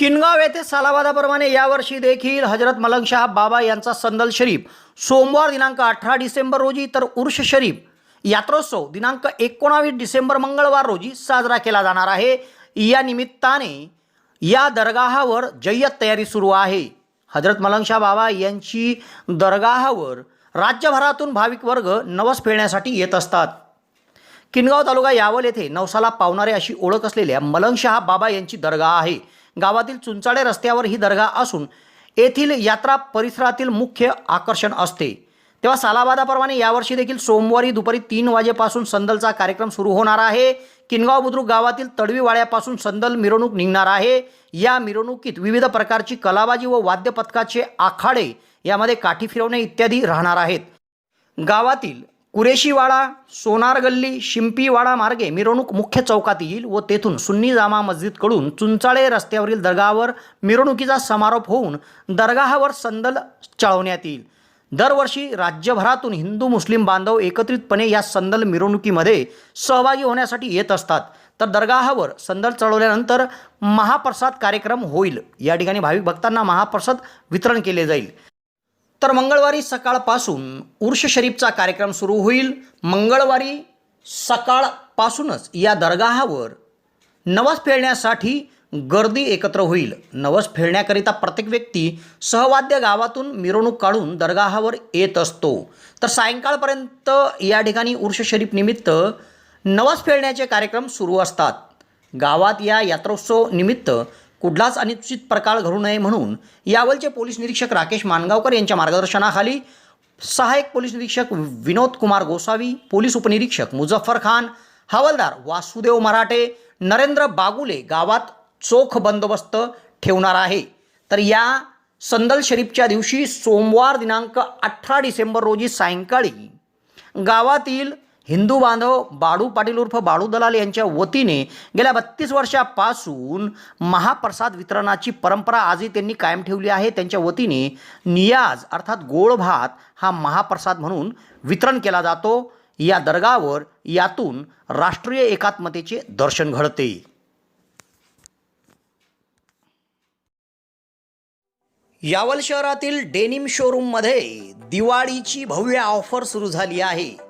किनगाव येथे सालाबादाप्रमाणे यावर्षी देखील हजरत मलंग शाह बाबा यांचा संदल शरीफ. सोमवार दिनांक अठरा डिसेंबर रोजी तर उर्ष शरीफ. यात्रोत्सव दिनांक एकोणावीस डिसेंबर मंगळवार रोजी साजरा केला जाणार आहे. या निमित्ताने या दरगाहावर जय्यत तयारी सुरू आहे. हजरत मलंगशाह बाबा यांची दरगाहावर राज्यभरातून भाविक वर्ग नवस फिरण्यासाठी येत असतात. किनगाव तालुका यावल येथे नवसाला पावणारे अशी ओळख असलेल्या मलंगशहा बाबा यांची दर्गा आहे. गावातील चुंचाळे रस्त्यावर ही दर्गा असून येथील यात्रा परिसरातील मुख्य आकर्षण असते. तेव्हा सालाबादाप्रमाणे यावर्षी देखील सोमवारी दुपारी तीन वाजेपासून संदलचा कार्यक्रम सुरू होणार आहे. किनगाव बुद्रुक गावातील तडवी वाड्यापासून संदल मिरवणूक निघणार आहे. या मिरवणुकीत विविध प्रकारची कलाबाजी व वाद्यपथकाचे आखाडे यामध्ये काठी फिरवणे इत्यादी राहणार आहेत. गावातील कुरेशीवाडा सोनार गल्ली शिंपीवाडा मार्गे मिरवणूक मुख्य चौकात येईल व तेथून सुन्नी जामा मस्जिदकडून चुंचाळे रस्त्यावरील दर्गावर मिरवणुकीचा समारोप होऊन दर्गाहावर संदल चढवण्यात येईल. दरवर्षी राज्यभरातून हिंदू मुस्लिम बांधव एकत्रितपणे या संदल मिरवणुकीमध्ये सहभागी होण्यासाठी येत असतात. तर दर्गाहावर संदल चढवल्यानंतर महाप्रसाद कार्यक्रम होईल. या ठिकाणी भाविक भक्तांना महाप्रसाद वितरण केले जाईल. तर मंगळवारी सकाळपासून उर्ष शरीफचा कार्यक्रम सुरू होईल. मंगळवारी सकाळपासूनच या दरगाहावर नवस फेडण्यासाठी गर्दी एकत्र होईल. नवस फेडण्याकरिता प्रत्येक व्यक्ती सहवाद्य गावातून मिरवणूक काढून दरगाहावर येत असतो. तर सायंकाळपर्यंत या ठिकाणी उर्ष शरीफ निमित्त नवस फेडण्याचे कार्यक्रम सुरू असतात. गावात या यात्रोत्सव निमित्त कुठलाच अनिश्चित प्रकार घडू नये म्हणून यावलचे पोलीस निरीक्षक राकेश मानगावकर यांच्या मार्गदर्शनाखाली सहाय्यक पोलीस निरीक्षक विनोद कुमार गोसावी पोलीस उपनिरीक्षक मुझफ्फर खान हवालदार वासुदेव मराठे नरेंद्र बागुले गावात चोख बंदोबस्त ठेवणार आहे. तर या संदल शरीफच्या दिवशी सोमवार दिनांक अठरा डिसेंबर रोजी सायंकाळी गावातील हिंदू बांधव बाळू पाटील उर्फ बाळू दलाल यांच्या वतीने गेल्या बत्तीस वर्षापासून महाप्रसाद वितरणाची परंपरा आजही त्यांनी कायम ठेवली आहे. त्यांच्या वतीने नियाज अर्थात गोड भात हा महाप्रसाद म्हणून वितरण केला जातो. या दर्गावर यातून राष्ट्रीय एकात्मतेचे दर्शन घडते. यावल शहरातील डेनिम शोरूममध्ये दिवाळीची भव्य ऑफर सुरू झाली आहे.